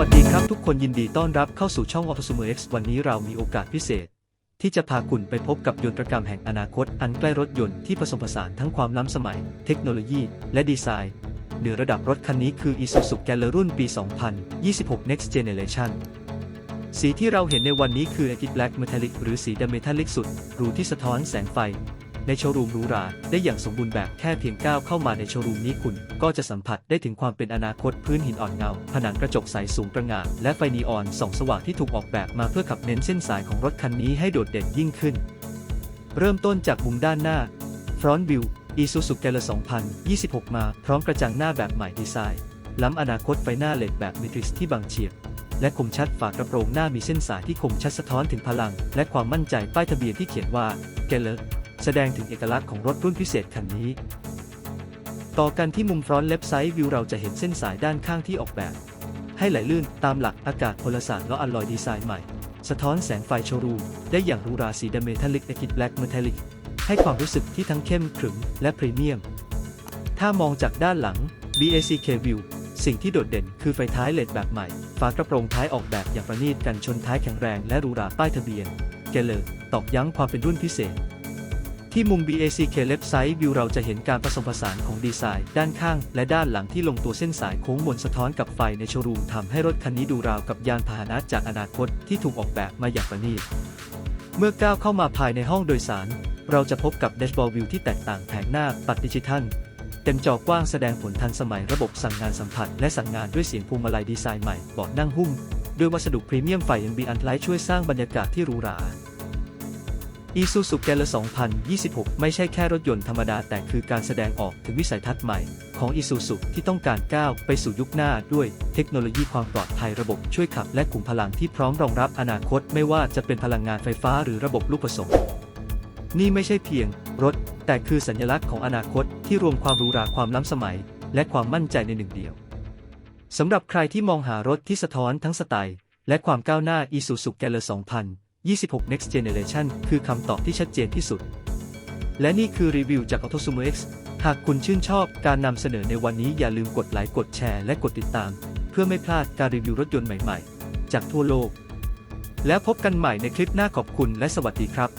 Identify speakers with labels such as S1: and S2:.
S1: วัสดีครับทุกคนยินดีต้อนรับเข้าสู่ช่อง a u t o s u m e r X วันนี้เรามีโอกาสพิเศษ ที่จะพาคุณไปพบกับยนตรกรรมแห่งอนาคต อันใกล้รถยนต์ที่ผสมผสานทั้งความล้ำสมัย เทคโนโลยี และดีไซน์ เหนือระดับรถคันนี้คือ Isuzu g a l e r รุ่นปี 2026 Next Generation สีที่เราเห็นในวันนี้คือ Agate Black Metallic หรือสีดำเมทัลลิกสุดหรูที่สะท้อนแสงไฟ ในโชว์รูมหรูหราได้อย่างสมบูรณ์แบบแค่เพียงก้าวเข้ามาในโชว์รูมนี้คุณ ก็จะสัมผัสได้ถึงความเป็นอนาคตพื้นหินอ่อนเงา ผนังกระจกใสสูงประหง่าและไฟนีออนส่องสว่างที่ถูกออกแบบมาเพื่อขับเน้นเส้นสายของรถคันนี้ให้โดดเด่นยิ่งขึ้น เริ่มต้นจากมุมด้านหน้า Front View Isuzu g a l l e r 2026 มาพร้อมกระจังหน้าแบบใหม่ดีไซน์ ล้ำอนาคตไฟหน้าเลดแบบมิทริสที่บางเฉียบและคมชัดฝากระโปรงหน้ามีเส้นสายที่คมชัดสะท้อนถึงพลัง และความมั่นใจป้ายทะเบียนที่เขียนว่า g a l l e r แสดงถึงเอกลักษณ์ของรถรุ่นพิเศษคันนี้ ต่อกันที่มุมฟรอนต์เล็บไซด์วิวเราจะเห็นเส้นสายด้านข้างที่ออกแบบ ให้ไหลลื่นตามหลักอากาศพลศาสตร์และอลลอยดีไซน์ใหม่ สะท้อนแสงไฟโชว์รูมได้อย่างหรูหราสีดำเมทัลลิกเอคิดแบล็กเมทัลลิกให้ความรู้สึกที่ทั้งเข้มขรึมและพรีเมียม ถ้ามองจากด้านหลัง BACK View สิ่งที่โดดเด่นคือไฟท้ายเลดแบบใหม่ ฝากระโปรงท้ายออกแบบอย่างประณีตกันชนท้ายแข็งแรงและหรูหราป้ายทะเบียน เกลเลอร์ตอกย้ำความเป็นรุ่นพิเศษ ที่มุม BACK Left Side View เราจะเห็นการผสมผสานของดีไซน์ ด้านข้าง และด้านหลังที่ลงตัวเส้นสายโค้งมนสะท้อนกับไฟในโชว์รูมทำให้รถคันนี้ดูราวกับยานพาหนะจากอนาคตที่ถูกออกแบบมาอย่างประณีต เมื่อก้าวเข้ามาภายในห้องโดยสาร เราจะพบกับแดชบอร์ดวิวที่แตกต่างแผงหน้าปัดดิจิทัลเต็มจอกว้างแสดงผลทันสมัยระบบสั่งงานสัมผัส และสั่งงานด้วยเสียงพวงมาลัยดีไซน์ใหม่เบาะนั่งหุ้มด้วยวัสดุพรีเมียมไฟยังบีอันไลท์ช่วยสร้างบรรยากาศที่หรูหรา Isuzu g a l e 2026 ไม่ใช่แค่รถยนต์ธรรมดาแต่คือการแสดงออกถึงวิสัยทัศน์ใหม่ของ Isuzu ที่ต้องการก้าวไปสู่ยุคหน้าด้วยเทคโนโลยีความปลอดภัยระบบช่วยขับและกลุ่มพลังที่พร้อมรองรับอนาคตไม่ว่าจะเป็นพลังงานไฟฟ้าหรือระบบลูกผสม นี่ไม่ใช่เพียงรถ แต่คือสัญลักษณ์ของอนาคตที่รวมความรูราความล้ำสมัย และความมั่นใจในหนึ่งเดียวสำหรับใครที่มองหารถที่สะท้อนทั้งสไตล์และความก้าวหน้า Isuzu g a l e 2000 26 Next Generation คือคำตอบที่ชัดเจนที่สุด และนี่คือรีวิวจาก Autosumo X หากคุณชื่นชอบการนำเสนอในวันนี้อย่าลืมกดไลค์กดแชร์และกดติดตาม เพื่อไม่พลาดการรีวิวรถยนต์ใหม่ๆ จากทั่วโลก แล้วพบกันใหม่ในคลิปหน้าขอบคุณและสวัสดีครับ